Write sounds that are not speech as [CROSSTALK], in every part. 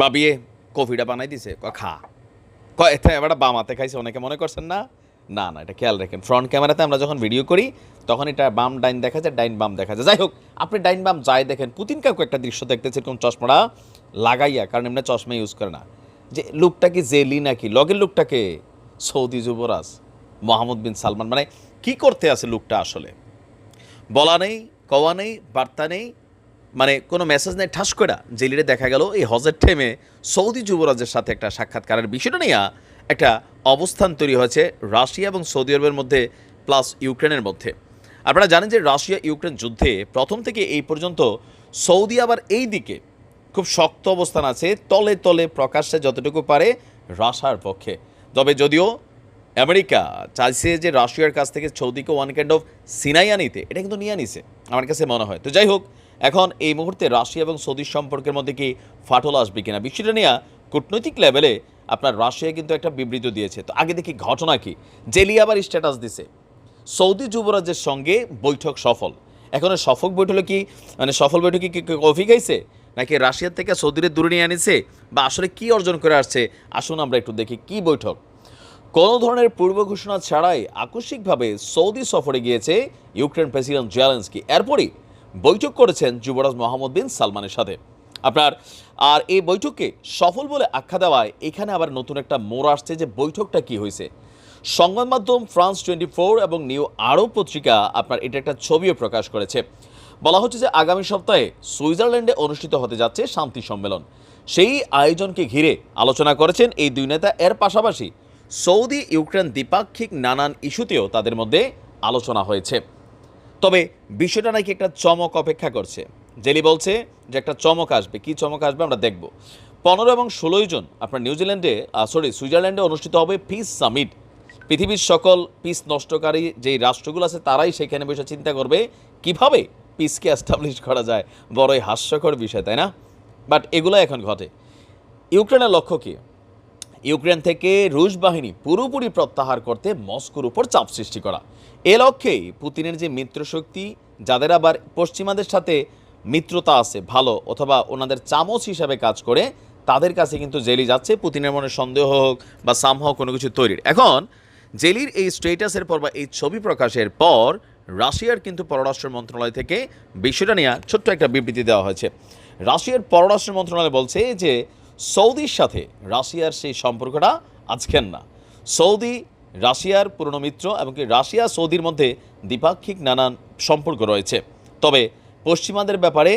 বাবিয়ে কফিটা বানাই দিছে। ক খা। ক এবার বাম হাতে খাইছে। অনেকে মনে করছেন না। না না, এটা খেয়াল রাখেন। ফ্রন্ট ক্যামেরাতে আমরা যখন ভিডিও করি, তখন এটা বাম ডাইন দেখা যায়, ডাইন বাম দেখা যায়। যাই হোক, আপনি ডাইন বাম যাই দেখেন, পুতিন কাকু একটা দৃশ্য দেখতেছে এরকম চশমাটা লাগাইয়া, কারণ এমনি চশমা ইউজ করে না। যে লুকটা কি জেলি নাকি? লগের লুকটাকে সৌদি যুবরাজ, মোহাম্মদ বিন সালমান। মানে কি করতে আছে লুকটা আসলে? বলা নেই, কওয়া নেই, বার্তা নেই মানে কোনো মেসেজ নেই, ঠাস করে জেলিরে দেখা গেল এই হজের টেমে সৌদি যুবরাজের সাথে একটা সাক্ষাৎকারের বিষয়টা নিয়ে একটা অবস্থান তৈরি হয়েছে রাশিয়া এবং সৌদি আরবের মধ্যে প্লাস ইউক্রেনের মধ্যে। আপনারা জানেন যে রাশিয়া ইউক্রেন যুদ্ধে প্রথম থেকে এই পর্যন্ত সৌদি আবার এই দিকে খুব শক্ত অবস্থান আছে, তলে তলে প্রকাশ্যে যতটুকু পারে রাশার পক্ষে। তবে যদিও আমেরিকা চাইছে যে রাশিয়ার কাছ থেকে সৌদিকে ওয়ান কাইন্ড অফ সিনাইয়া নিতে এটা কিন্তু নিয়ে নিছে, আমার কাছে মনে হয়। তো যাই হোক এখন এই মুহূর্তে রাশিয়া এবং সৌদি সম্পর্কের মধ্যে কি ফাটল আসবে কিনা? বিষয়টা নিয়ে কূটনৈতিক লেভেলে আপনার রাশিয়া কিন্তু একটা বিবৃতি দিয়েছে। তো আগে দেখি ঘটনা কি? জেলি আবার স্ট্যাটাস দিছে। সৌদি যুবরাজের সঙ্গে বৈঠক সফল। এখন সফল বৈঠকে কি মানে সফল বৈঠকে কি কফি খাইছে? নাকি রাশিয়ার থেকে সৌদিরে দূরে নিয়ে আনিছে? বা আসলে কি অর্জন করে আসছে? আসুন আমরা একটু দেখি কি বৈঠক। কোনো ধরনের পূর্ব ঘোষণা ছাড়াই আকস্মিকভাবে সৌদি সফরে গিয়েছে ইউক্রেন প্রেসিডেন্ট জেলেন্সকি। এরপরই বৈঠক করেছেন যুবরাজ মোহাম্মদ বিন সালমানের সাথে। আপনার, আর এই বৈঠককে সফল বলে আখ্যা দেওয়ায় এখানে আবার নতুন একটা মোড় আসছে যে বৈঠকটা কি হয়েছে। সংবাদ মাধ্যম ফ্রান্স টোয়েন্টি ফোর এবং নিউ আরব পত্রিকা আপনার এটা একটা ছবিও প্রকাশ করেছে। বলা হচ্ছে যে আগামী সপ্তাহে সুইজারল্যান্ডে অনুষ্ঠিত হতে যাচ্ছে শান্তি সম্মেলন। সেই আয়োজনকে ঘিরে আলোচনা করেছেন এই দুই নেতা। এর পাশাপাশি সৌদি ইউক্রেন দ্বিপাক্ষিক নানান ইস্যুতেও তাদের মধ্যে আলোচনা হয়েছে। তবে বিষয়টা নাকি একটা চমক অপেক্ষা করছে। জেলি বলছে যে একটা চমক আসবে। কি চমক আসবে আমরা দেখব। পনেরো এবং ষোলোই জন আপনার নিউজিল্যান্ডে সরি সুইজারল্যান্ডে অনুষ্ঠিত হবে পিস সামিট পৃথিবীর সকল পিস নষ্টকারী যেই রাষ্ট্রগুলো আছে, তারাই সেখানে বসে চিন্তা করবে, কীভাবে পিসকে অ্যাস্টাবলিশ করা যায়। বড়ই হাস্যকর বিষয়, তাই না? বাট এগুলো এখন ঘটে। ইউক্রেনের লক্ষ্য কী? ইউক্রেন থেকে রুশ বাহিনী পুরোপুরি প্রত্যাহার করতে মস্কোর উপর চাপ সৃষ্টি করা। এ লক্ষ্যেই পুতিনের যে মিত্রশক্তি যাদের আবার পশ্চিমাদের সাথে মিত্রতা আছে, ভালো, অথবা ওনাদের চামচ হিসাবে কাজ করে, তাদের কাছে কিন্তু জেলি যাচ্ছে, পুতিনের মনে সন্দেহ হোক বা সামহ কোনো কিছু তৈরির। এখন, জেলির এই স্টেটাসের পর বা এই ছবি প্রকাশের পর, রাশিয়ার কিন্তু পররাষ্ট্র মন্ত্রণালয় থেকে বিষয়টা নিয়ে ছোট্ট একটা বিবৃতি দেওয়া হয়েছে। রাশিয়ার পররাষ্ট্র মন্ত্রণালয় বলছে যে সৌদির সাথে রাশিয়ার সেই সম্পর্কটা আজকের না। সৌদি, রাশিয়ার পুরনো মিত্র এমনকি রাশিয়া, সৌদির মধ্যে দ্বিপাক্ষিক নানান সম্পর্ক রয়েছে। তবে পশ্চিমাদের ব্যাপারে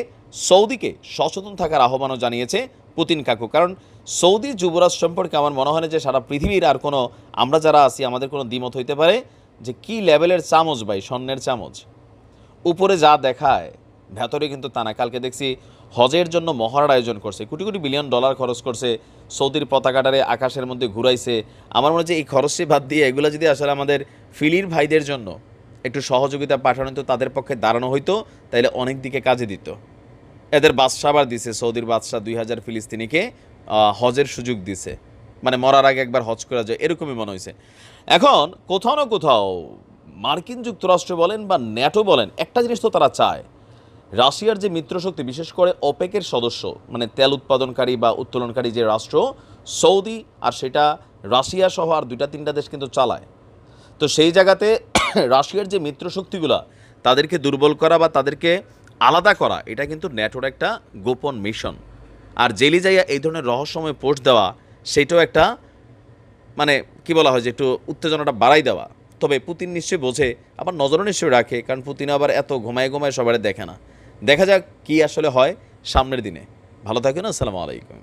সৌদিকে সচেতন থাকার আহ্বানও জানিয়েছে পুতিন কাকু। কারণ সৌদি যুবরাজ সম্পর্কে আমার মনে হয় না যে সারা পৃথিবীর আর কোনো আমরা যারা আছি, আমাদের কোনো দ্বিমত হইতে পারে যে কি লেভেলের চামচ ভাই, স্বর্ণের চামচ। উপরে যা দেখায় ভেতরে কিন্তু তা না। কালকে দেখছি হজের জন্য মহড়ার আয়োজন করছে। কোটি কোটি বিলিয়ন ডলার খরচ করছে সৌদির পতাকাটারে আকাশের মধ্যে ঘুরাইছে। আমার মনে হচ্ছে এই খরচে বাদ দিয়ে এগুলো যদি আসলে আমাদের ফিলির ভাইদের জন্য একটু সহযোগিতা পাঠানো তো তাদের পক্ষে দাঁড়ানো হইতো, তাইলে অনেক দিকে কাজে দিত। এদের বাদশাহ আবার দিছে, সৌদির বাদশাহ দুই হাজার ফিলিস্তিনিকে হজের সুযোগ দিছে। মানে মরার আগে একবার হজ করা যায়, এরকমই মনে হয়েছে এখন কোথাও না কোথাও মার্কিন যুক্তরাষ্ট্র বলেন বা ন্যাটো বলেন, একটা জিনিস তো তারা চায়। রাশিয়ার যে মিত্রশক্তি, বিশেষ করে ওপেকের সদস্য মানে তেল উৎপাদনকারী বা উত্তোলনকারী যে রাষ্ট্র, সৌদি আর সেটা রাশিয়া সহ আর দুইটা তিনটা দেশ কিন্তু চালায়। তো সেই জায়গাতে [COUGHS] রাশিয়ার যে মিত্রশক্তিগুলা, তাদেরকে দুর্বল করা বা তাদেরকে আলাদা করা, এটা কিন্তু ন্যাটোর একটা গোপন মিশন। আর জেলি যাইয়া এই ধরনের রহস্যময় পোস্ট দেওয়া, সেটাও একটা মানে কি বলা হয় যে একটু উত্তেজনাটা বাড়াই দেওয়া। তবে পুতিন নিশ্চয়ই বোঝে, আবার নজরও নিশ্চয়ই রাখে, কারণ পুতিন আবার এত ঘুমায় ঘুমায় সবাই দেখে না। দেখা যাক কি আসলে হয় সামনের দিনে। ভালো থাকেন আসসালামু আলাইকুম।